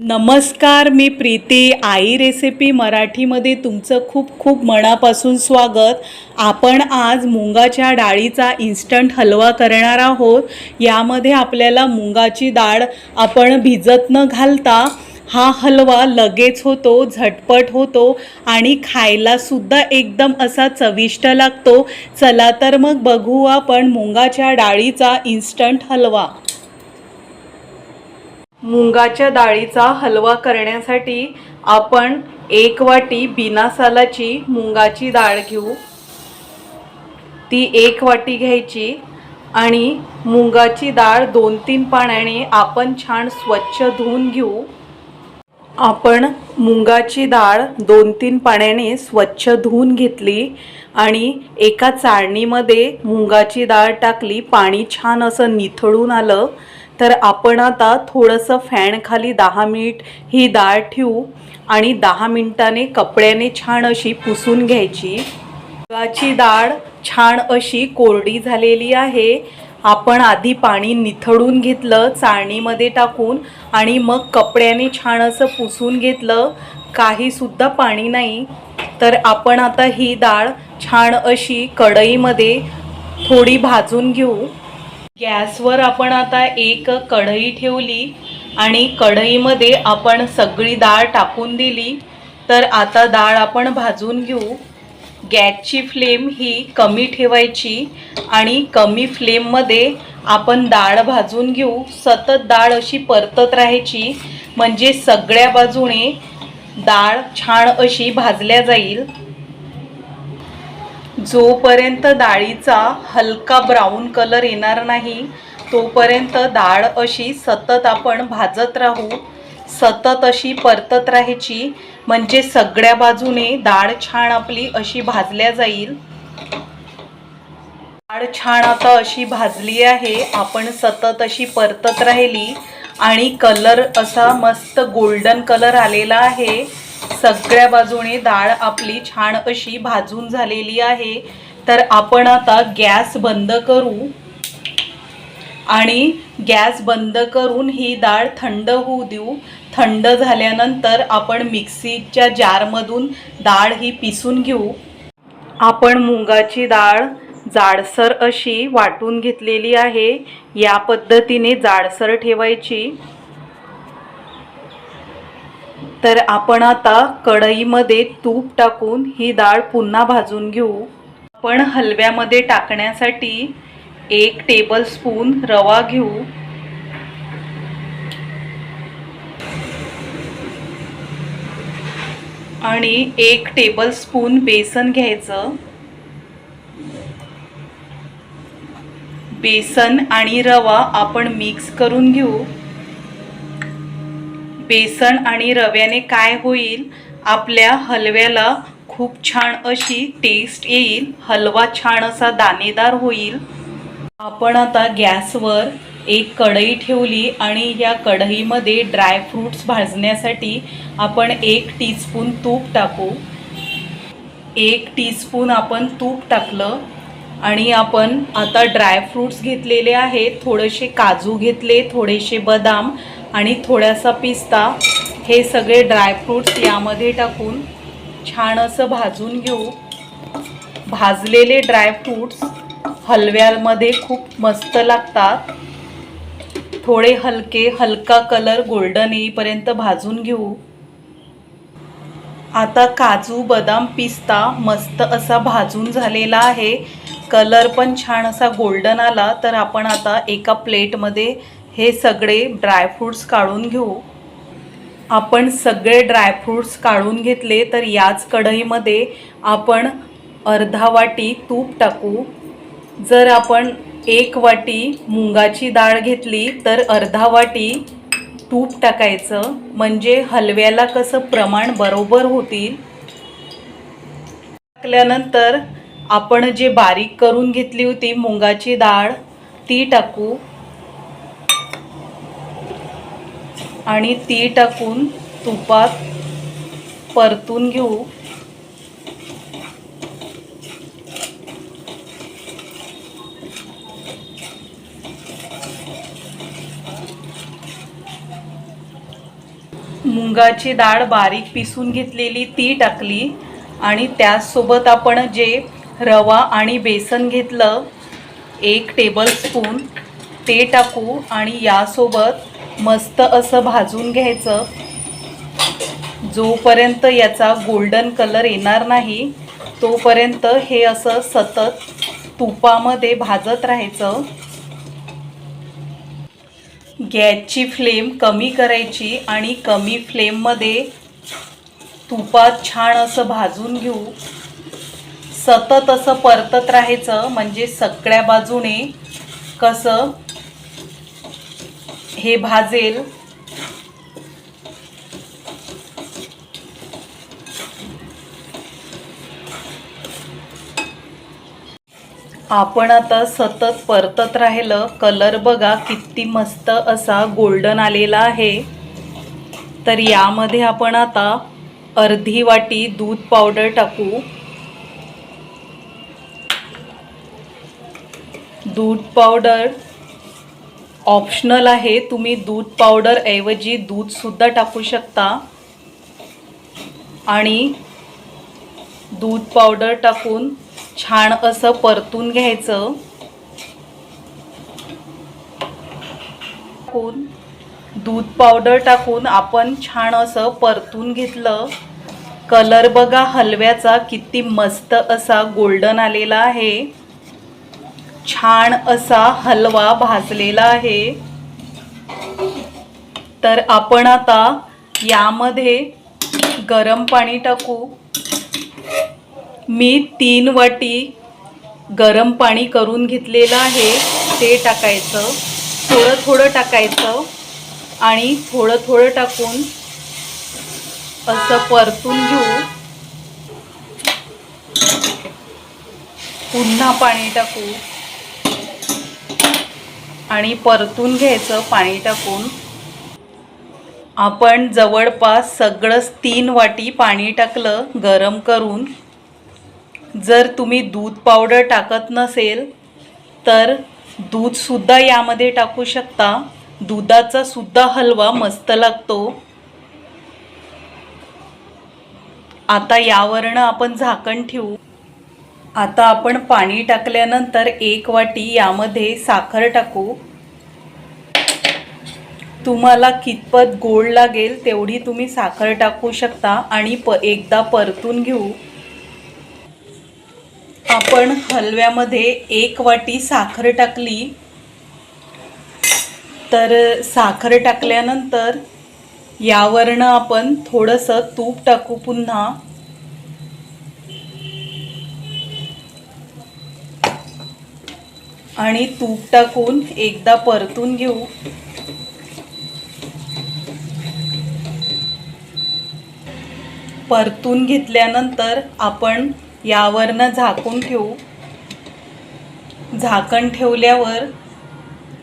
नमस्कार मी प्रीती. आई रेसिपी मराठीमध्ये तुमचं खूप खूप मनापासून स्वागत. आपण आज मुंगाच्या डाळीचा इन्स्टंट हलवा करणार आहोत. यामध्ये आपल्याला मुंगाची डाळ आपण भिजत न घालता. हा हलवा लगेच होतो झटपट होतो आणि खायलासुद्धा एकदम असा चविष्ट लागतो. चला तर मग बघू आपण मुंगाच्या डाळीचा इन्स्टंट हलवा. मुंगाच्या डाळीचा हलवा करण्यासाठी आपण एक वाटी बिना सालाची मुंगाची डाळ घेऊ. ती एक वाटी घ्यायची आणि मुंगाची डाळ दोन तीन पाण्याने आपण छान स्वच्छ धुवून घेऊ. आपण मुंगाची डाळ दोन तीन पाण्याने स्वच्छ धुवून घेतली आणि एका चाळणीमध्ये मुंगाची डाळ टाकली. पाणी छान असं निथळून आलं. तर आपण आता थोडंसं फॅन खाली दहा मिनिट ही डाळ ठेवू आणि दहा मिनिटाने कपड्याने छान अशी पुसून घ्यायची. मुगाची डाळ छान अशी कोरडी झालेली आहे. आपण आधी पाणी निथळून घेतलं चाळणीमध्ये टाकून आणि मग कपड्याने छान असं पुसून घेतलं. काहीसुद्धा पाणी नाही. तर आपण आता ही डाळ छान अशी कढईमध्ये थोडी भाजून घेऊ. गॅसवर आपण आता एक कढई ठेवली आणि कढईमध्ये आपण सगळी डाळ टाकून दिली. तर आता डाळ आपण भाजून घेऊ. गॅसची फ्लेम ही कमी ठेवायची आणि कमी फ्लेममध्ये आपण डाळ भाजून घेऊ. सतत डाळ अशी परतत राहायची. म्हणजे सगळ्या बाजूने डाळ छान अशी भाजल्या जाईल. जोपर्यंत डाळीचा हलका ब्राऊन कलर येणार नाही तोपर्यंत डाळ अशी सतत आपण भाजत राहू सतत अशी परतत राहायची. म्हणजे सगळ्या बाजूने डाळ छान आपली अशी भाजल्या जाईल. डाळ छान आता अशी भाजली आहे आपण सतत अशी परतत राहिली. आणि कलर असा मस्त गोल्डन कलर आलेला आहे. सगळ्या बाजूने डाळ आपली छान अशी भाजून झालेली आहे. तर आपण आता गॅस बंद करू. आणि गॅस बंद करून ही डाळ थंड होऊ देऊ. थंड झाल्यानंतर आपण मिक्सीच्या जारमधून डाळ ही पिसून घेऊ. आपण मुगाची डाळ जाडसर अशी वाटून घेतलेली आहे. या पद्धतीने जाडसर ठेवायची. तर आपण आता कढईमध्ये तूप टाकून ही डाळ पुन्हा भाजून घेऊ. आपण हलव्यामध्ये टाकण्यासाठी एक टेबल स्पून रवा घेऊ. आणि एक टेबल स्पून बेसन घ्यायचं. बेसन आणि रवा आपण मिक्स करून घेऊ. बेसन आणि रव्याने काय होईल? आपल्या हलव्याला खूप छान अशी टेस्ट येईल. हलवा छान असा दाणेदार होईल. आपण आता गॅसवर एक कढई ठेवली आणि या कढईमध्ये ड्रायफ्रूट्स भाजण्यासाठी आपण एक टीस्पून तूप टाकू. एक टीस्पून आपण तूप टाकलं आणि आपण आता ड्रायफ्रूट्स घेतलेले आहेत. थोडेसे काजू घेतले थोडेसे बदाम आणि थोडासा पिस्ता हे सगळे ड्रायफ्रूट्स यामध्ये टाकून छान असं भाजून घेऊ. भाजलेले ड्रायफ्रूट्स हलव्यामध्ये खूप मस्त लागतात. थोडे हलके हलका कलर गोल्डन येईपर्यंत भाजून घेऊ. आता काजू बदाम पिस्ता मस्त असा भाजून झालेला आहे. कलर पण छान असा गोल्डन आला तर आपण आता एका प्लेटमध्ये हे सगळे ड्रायफ्रूट्स काढून घेऊ. आपण सगळे ड्रायफ्रूट्स काढून घेतले तर याच कढईमध्ये आपण अर्धा वाटी तूप टाकू. जर आपण एक वाटी मुंगाची डाळ घेतली तर अर्धा वाटी तूप टाकायचं. म्हणजे हलव्याला कसं प्रमाण बरोबर होतील. टाकल्यानंतर आपण जे बारीक करून घेतली होती मुंगाची डाळ ती टाकू. आणि ती टाकून तुपात परतून घेऊ. मुंगाची डाळ बारीक पिसून घेतलेली ती टाकली आणि त्याचसोबत आपण जे रवा आणि बेसन घेतलं एक टेबलस्पून ते टाकू आणि यासोबत मस्त असं भाजून घ्यायचं. जोपर्यंत याचा गोल्डन कलर येणार नाही तोपर्यंत हे असं सतत तुपामध्ये भाजत राहायचं. गॅसची फ्लेम कमी करायची आणि कमी फ्लेममध्ये तुपात छान असं भाजून घेऊ. सतत असं परतत राहायचं म्हणजे सगळ्या बाजूने कसं हे भाजेल. आपण आता सतत परतत राहिलं. कलर बघा किती मस्त असा गोल्डन आलेला आहे. तर यामध्ये आपण आता अर्धी वाटी दूध पावडर टाकू. दूध पावडर ऑप्शनल आहे. तुम्ही दूध पावडर ऐवजी दूधसुद्धा टाकू शकता. आणि दूध पावडर टाकून छान असं परतून घ्यायचं. टाकून दूध पावडर टाकून आपण छान असं परतून घेतलं. कलर बघा हलव्याचा किती मस्त असा गोल्डन आलेला आहे. छान असा हलवा भाजलेला आहे. तर आपण आता यामध्ये गरम पाणी टाकू. मी तीन वाटी गरम पाणी करून घेतलेलं आहे. ते टाकायचं. थोडं थोडं टाकायचं. आणि थोडं थोडं टाकून असं परतून घेऊ. पुन्हा पाणी टाकू. आणि परतून घ्यायचं पाणी टाकून. आपण जवळपास सगळंच तीन वाटी पाणी टाकलं गरम करून. जर तुम्ही दूध पावडर टाकत नसेल तर दूधसुद्धा यामध्ये टाकू शकता. दुधाचा सुद्धा हलवा मस्त लागतो. आता यावरनं आपण झाकण ठेवू. आता आपण पाणी टाकल्यानंतर एक वाटी यामध्ये साखर टाकू. तुम्हाला कितपत गोड लागेल तेवढी तुम्ही साखर टाकू शकता आणि प एकदा परतून घेऊ. आपण हलव्यामध्ये एक वाटी साखर टाकली. तर साखर टाकल्यानंतर यावरनं आपण थोडंसं तूप टाकू पुन्हा. आणि तूप टाकून एकदा परतून घेऊ. परतून घेतल्यानंतर आपण यावरनं झाकून ठेवू. झाकण ठेवल्यावर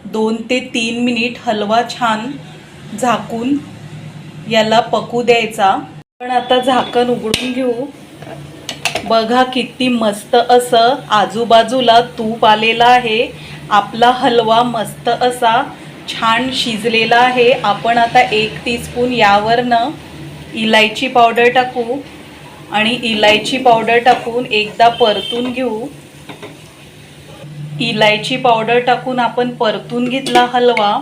दोन ते तीन मिनिट हलवा छान झाकून याला पकू द्यायचा. पण आता झाकण उघडून घेऊ. बघा किती मस्त असं आजूबाजूला तूप आलेलं आहे. आपला हलवा मस्त असा छान शिजलेला आहे. आपण आता एक टीस्पून यावरनं इलायची पावडर टाकू आणि इलायची पावडर टाकून एकदा परतून घेऊ. इलायची पावडर टाकून आपण परतून घेतला हलवा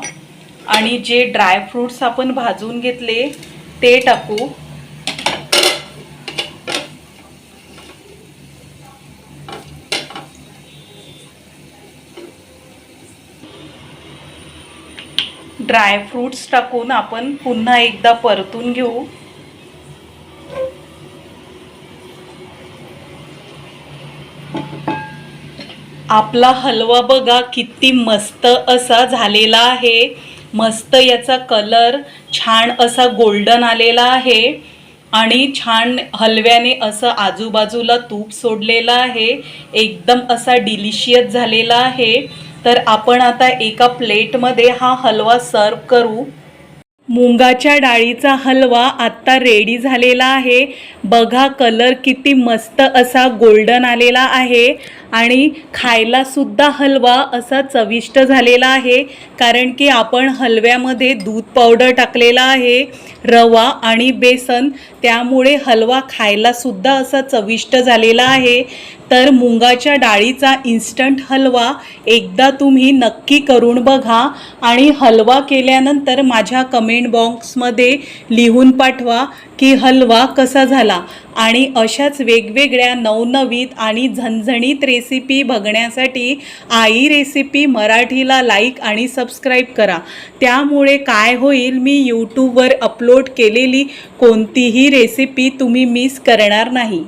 आणि जे ड्रायफ्रूट्स आपण भाजून घेतले ते टाकू. ड्रायफ्रूट्स टाकून आपण पुन्हा एकदा परतून घेऊ. आपला हलवा बघा किती मस्त असा झालेला आहे. मस्त याचा कलर छान असा गोल्डन आलेला आहे. आणि छान हलव्याने असं आजूबाजूला तूप सोडलेलं आहे. एकदम असा डिलिशियस झालेला आहे. तर आपण आता एका प्लेटमध्ये हा हलवा सर्व करू. मुंगाच्या डाळीचा हलवा आत्ता रेडी झालेला आहे. बघा कलर किती मस्त असा गोल्डन आलेला आहे. आणि खायलासुद्धा हलवा असा चविष्ट झालेला आहे. कारण की आपण हलव्यामध्ये दूध पावडर टाकलेला आहे रवा आणि बेसन. त्यामुळे हलवा खायलासुद्धा असा चविष्ट झालेला आहे. तर मुंगाच्या डाळीचा इन्स्टंट हलवा एकदा तुम्ही नक्की करून बघा आणि हलवा केल्यानंतर माझ्या कमेंट बॉक्समध्ये लिहून पाठवा की हलवा कसा झाला. आणि अशाच वेगवेगळ्या नवनवीत आणि झणझणीत रेसिपी बघण्यासाठी आई रेसिपी मराठीला लाईक आणि सबस्क्राईब करा. त्यामुळे काय होईल मी यूट्यूबवर अपलोड केलेली कोणतीही रेसिपी तुम्ही मिस करणार नाही.